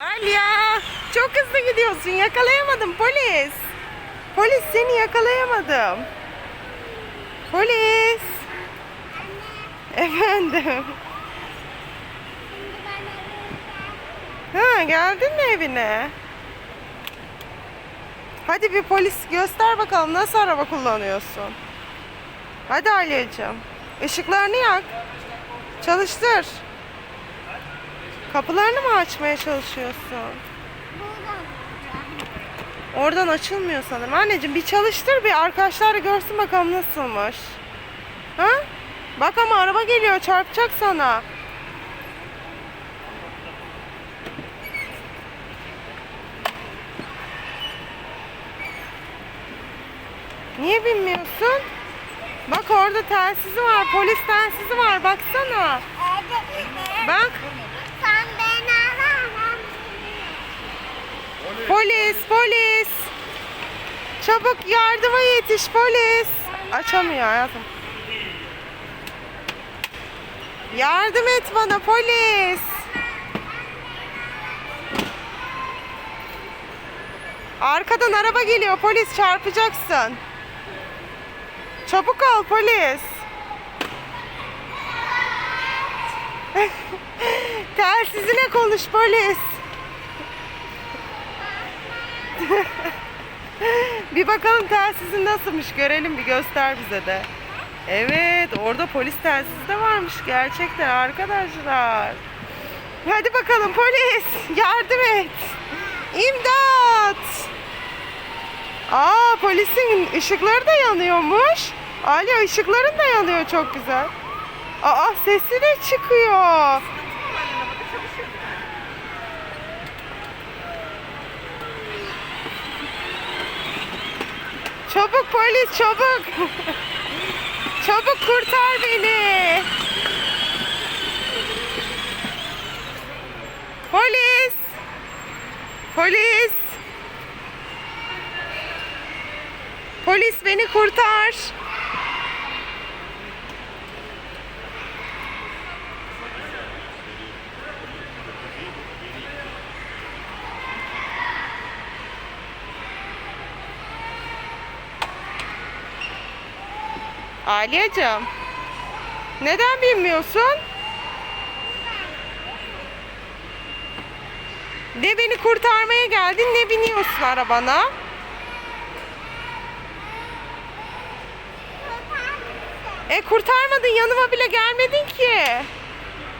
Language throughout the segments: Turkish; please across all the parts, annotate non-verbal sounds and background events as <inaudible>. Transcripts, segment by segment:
Alya çok hızlı gidiyorsun yakalayamadım polis. Polis seni yakalayamadım. Polis. Efendim. Ha geldin mi evine? Hadi bir polis göster bakalım nasıl araba kullanıyorsun. Hadi Alya'cığım. Işıklarını yak. Çalıştır. Kapılarını mı açmaya çalışıyorsun? Oradan açılmıyor sanırım. Anneciğim bir çalıştır bir arkadaşlar da görsün bakalım nasılmış. Ha? Bak ama araba geliyor çarpacak sana. Niye binmiyorsun? Bak orada telsizi var. Polis telsizi var. Baksana. Bak. Sen beni alamam. Polis, polis. Çabuk yardıma yetiş polis. Açamıyor hayatım. Yardım et bana polis. Arkadan araba geliyor polis çarpacaksın. Çabuk ol polis. <laughs> Telsizine konuş polis. <laughs> bir bakalım telsizin nasılmış görelim bir göster bize de. Evet orada polis telsizi de varmış gerçekten arkadaşlar. Hadi bakalım polis <laughs> yardım et. İmdat. Aa polisin ışıkları da yanıyormuş. Alya ışıkların da yanıyor çok güzel. Aa sesi de çıkıyor. Çabuk polis çabuk. çabuk kurtar beni. Polis. Polis. Polis beni kurtar. Aliyacığım. Neden bilmiyorsun? Ne beni kurtarmaya geldin ne biniyorsun arabana? E kurtarmadın yanıma bile gelmedin ki.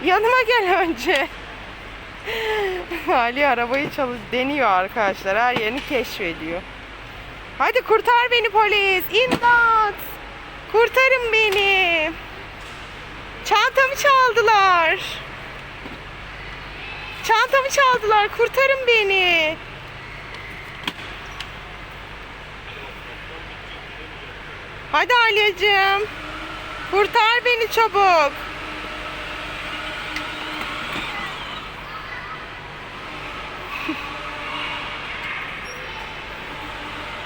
Yanıma gel <laughs> önce. Ali arabayı çalış deniyor arkadaşlar. Her yerini keşfediyor. Hadi kurtar beni polis. İmdat. Kurtarın beni. Çantamı çaldılar. Çantamı çaldılar. Kurtarın beni. Hadi Alyacığım. Kurtar beni çabuk. <laughs>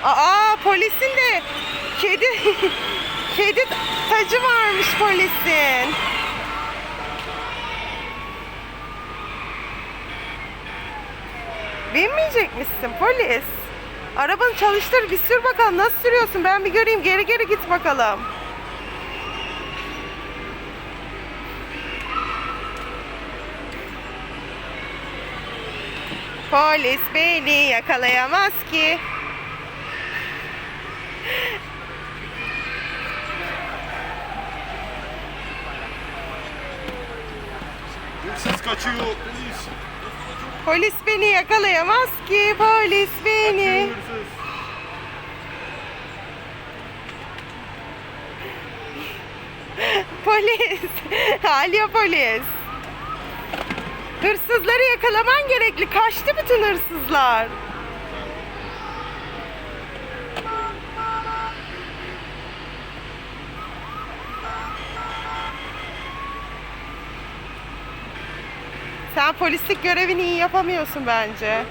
Aa polisin de kedi <laughs> kedi tacı varmış polisin. Binmeyecek misin polis? Arabanı çalıştır bir sür bakalım nasıl sürüyorsun ben bir göreyim geri geri git bakalım. Polis beni yakalayamaz ki. Hırsız kaçıyor. Polis. Beni yakalayamaz ki. Polis beni. <laughs> Polis. Alya polis. Hırsızları yakalaman gerekli. Kaçtı bütün hırsızlar. Sen polislik görevini iyi yapamıyorsun bence.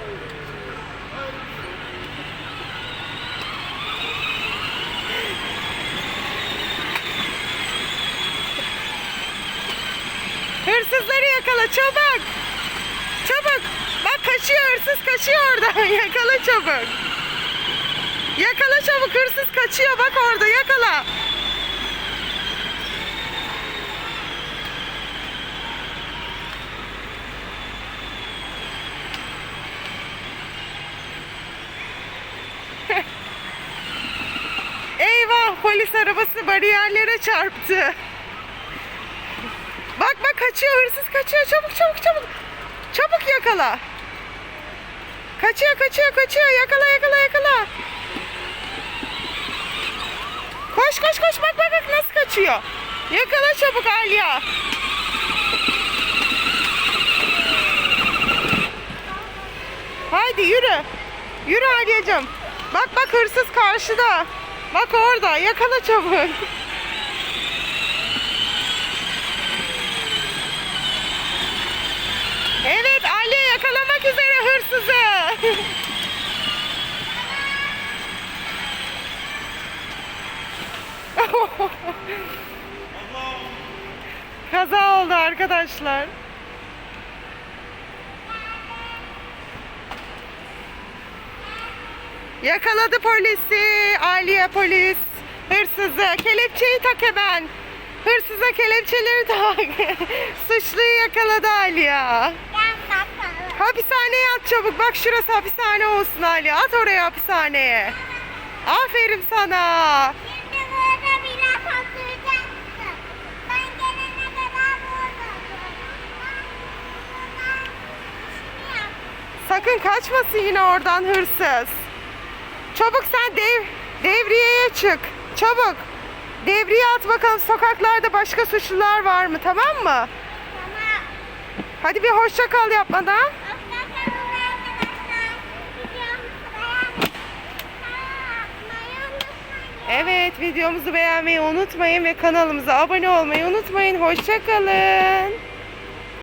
Hırsızları yakala çabuk. Çabuk. Bak kaçıyor hırsız kaçıyor oradan. <laughs> Yakala çabuk. Yakala çabuk hırsız kaçıyor bak orada yakala. Polis arabası bariyerlere çarptı. Bak bak kaçıyor hırsız kaçıyor çabuk çabuk çabuk. Çabuk yakala. Kaçıyor kaçıyor kaçıyor yakala yakala yakala. Koş koş koş bak bak bak nasıl kaçıyor. Yakala çabuk Alya. Haydi yürü. Yürü Alya'cığım. Bak bak hırsız karşıda. Bak orada yakala çabuk. Evet Ali yakalamak üzere hırsızı. <laughs> Kaza oldu arkadaşlar. Yakaladı polisi. Aliye polis. Hırsızı. Kelepçeyi tak hemen. Hırsıza kelepçeleri <laughs> tak. Suçluyu yakaladı Aliye. Hapishaneye at çabuk. Bak şurası hapishane olsun Ali. At oraya hapishaneye. Aferin sana. Sakın kaçmasın yine oradan hırsız. Çabuk sen dev, devriyeye çık. Çabuk. Devriye at bakalım sokaklarda başka suçlular var mı tamam mı? Tamam. Hadi bir hoşça kal yapmadan. Hoşçakalın. Evet videomuzu beğenmeyi unutmayın ve kanalımıza abone olmayı unutmayın. Hoşça kalın.